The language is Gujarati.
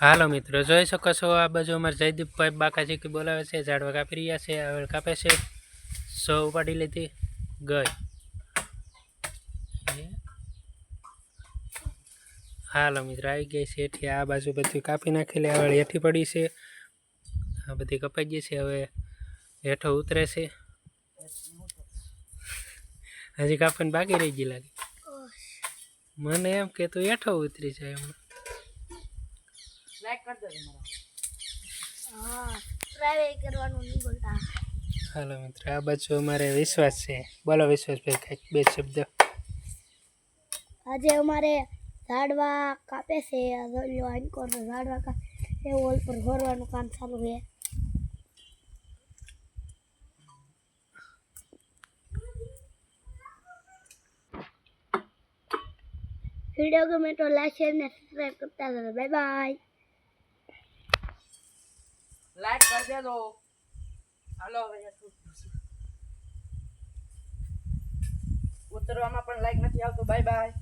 હાલો મિત્રો જોઈ શકો છો આ બાજુ અમારે જયદીપભાઈ બાકાજી કે બોલાવે છે ઝાડવા કાપી રહ્યા છે હવે કાપે છે. સો ઉપાડી લીધી ગઈ. હાલો મિત્રો આવી ગઈ છે એથી આ બાજુ બધી કાપી નાખેલી હવે હેઠી પડી છે. આ બધી કપાઈ ગઈ છે હવે હેઠો ઉતરે છે. હજી કાપીને બાકી રહી ગઈ લાગે. મને એમ કે તું હેઠો ઉતરી જાય હમણાં. લાઈક કરી દેજો મારા હા ટ્રાય કરવાનું નહીં બોલતા હાલો મિત્ર આ બાજુ અમારે વિશ્વાસ છે. બોલો વિશ્વાસભાઈ કંઈક બે શબ્દ. આજે અમારે ઝાડવા કાપે છે આંકોર ઝાડવા કાપે એ વોલ પર ભરવાનું કામ ચાલુ છે. વીડિયો ગમે તો લાઈક શેર ને સબસ્ક્રાઈબ કરતા રહો બાય બાય લાઈક કરી દેજો. હાલો હવે ઉતરવામાં પણ લાઈક નથી આવતું. Bye bye